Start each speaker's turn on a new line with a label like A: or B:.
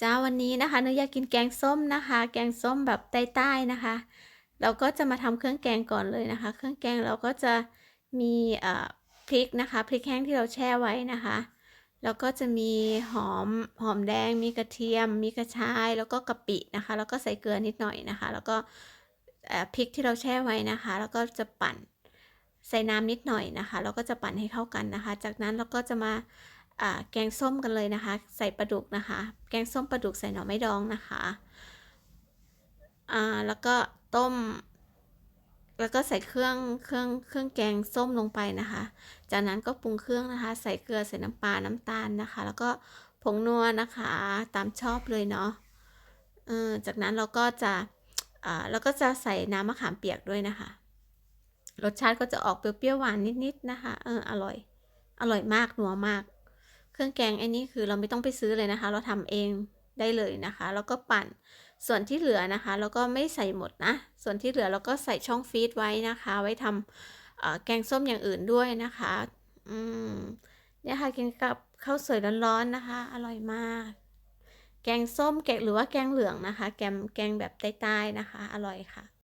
A: จ้าวันนี้นะคะหนูอยากกินแกงส้มนะคะ แกงส้มแบบใต้ๆนะคะ เราก็จะมาทำเครื่องแกงก่อนเลยนะคะ เครื่องแกงเราก็จะมีเอ่อพริกนะคะพริกแห้งที่เราแช่ไว้นะคะ แล้วก็จะมีหอมหอมแดง มีกระเทียม มีกระชาย แล้วก็กะปินะคะ แล้วก็ใส่เกลือนิดหน่อยนะคะ แล้วก็เอ่อพริกที่เราแช่ไว้นะคะ แล้วก็จะปั่นใส่น้ำนิดหน่อยนะคะ แล้วก็จะปั่นให้เข้ากันนะคะ จากนั้นเราก็จะมา แกงส้มกันเลยนะคะ ใส่ปลาดุกนะคะ แกงส้มปลาดุกใส่หน่อไม้ดองนะคะอ่าแล้วก็ต้ม แล้วก็ใส่เครื่องเครื่องเครื่องแกงส้มลงไปนะคะ จากนั้นก็ปรุงเครื่องนะคะ ใส่เกลือใส่น้ำปลาน้ำตาลนะคะ แล้วก็ผงนัวนะคะตามชอบเลยเนาะเออจากนั้นเราก็จะอ่าแล้วก็จะใส่น้ำมะขามเปียกด้วยนะคะ รสชาติก็จะออกเปรี้ยวๆหวานนิดๆนะคะเอออร่อยอร่อยมากนัวมาก เครื่องแกงอ้นี่คือเราไม่ต้องไปซื้อเลยนะคะ เราทำเองได้เลยนะคะ แล้วก็ปั่นส่วนที่เหลือนะคะ เราก็ไม่ใส่หมดนะ ส่วนที่เหลือเราก็ใส่ช่องฟรีซไว้นะคะ ไว้ทำแกงส้มอย่างอื่นด้วยนะคะ อืมเนี่ยค่ะกินกับข้าวสวยร้อนๆนะคะ อร่อยมาก แกงส้มแกงหรือว่าแกงเหลืองนะคะ แกงแกงแบบใต้ๆนะคะ อร่อยค่ะ